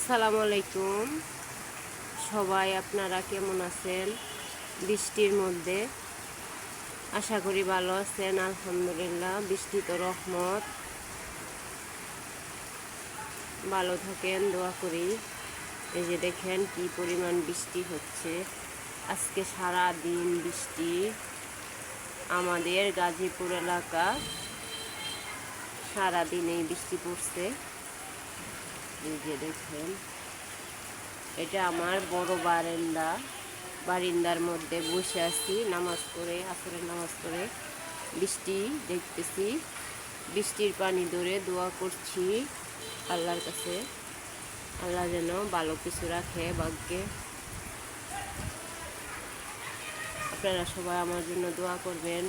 আসসালামু আলাইকুম সবাই আপনারা কেমন আছেন? বৃষ্টির মধ্যে। আশা করি ভালো আছেন, আলহামদুলিল্লাহ, বৃষ্টি তো রহমত। ভালো থাকেন, দোয়া করি। এই যে দেখেন কি পরিমাণ বৃষ্টি হচ্ছে। আজকে সারা দিন বৃষ্টি। আমাদের গাজীপুর এলাকা সারাদিন এই বৃষ্টি পড়ছে। এই দেখেন, এটা আমার বড় বারান্দা। বারিন্দার মধ্যে বসে আছি, নামাজ পড়ে, আসরের নামাজ পড়ে। বৃষ্টি দেখতেছি, বৃষ্টির পানি ধরে দোয়া করছি আল্লাহর কাছে। আল্লাহ যেন ভালো কিছু রাখে, ভাগ্যে। আপনারা সবাই আমার জন্য দোয়া করবেন।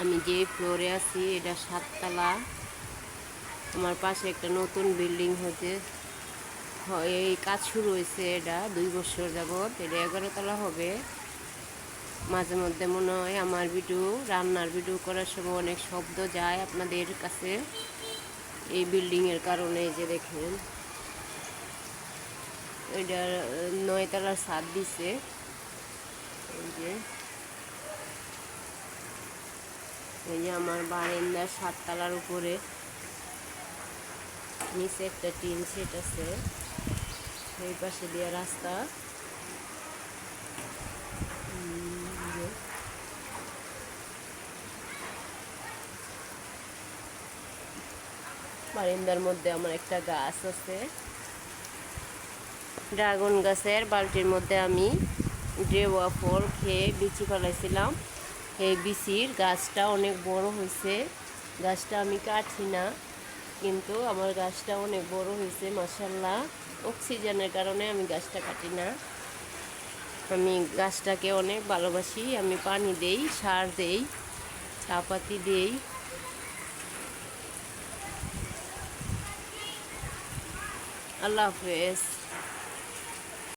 আমি যে ফ্লোরে আছি, এটা সাততলা। আমার পাশে একটা নতুন বিল্ডিং হচ্ছে হ- এই কাজ শুরু হয়েছে এটা দুই বছর যাবৎ। এটা এগারো তলা হবে। মাঝে মধ্যে মনে হয় আমার ভিডিও রান্নার ভিডিও করার সময় অনেক শব্দ যায় আপনাদের কাছে। এই বিল্ডিংয়ের কারণে যে দেখেন। এটা নয়তলার ছাদ দিছে। এই যে। এই যে আমার বারান্দার সাততলার উপরে নিচে একটা টিন সেট আছে। এই পাশে দিয়ে রাস্তা। বারিন্দার মধ্যে আমার একটা গাছ আছে। ড্রাগন গাছের বালতির মধ্যে আমি ড্রেওয়া ফল খেয়ে বিচি ফেলাইছিলাম। এই বিচির গাছটা অনেক বড় হয়েছে গাছটা আমি কাটছি না। কিন্তু আমার গাছটা অনেক বড় হয়েছে মাসাল্লাহ অক্সিজেনের কারণে আমি গাছটা কাটি না। আমি গাছটাকে অনেক ভালোবাসি, আমি পানি দেই, সার দেই চাপাতি দেই। আল্লাহ হাফেজ।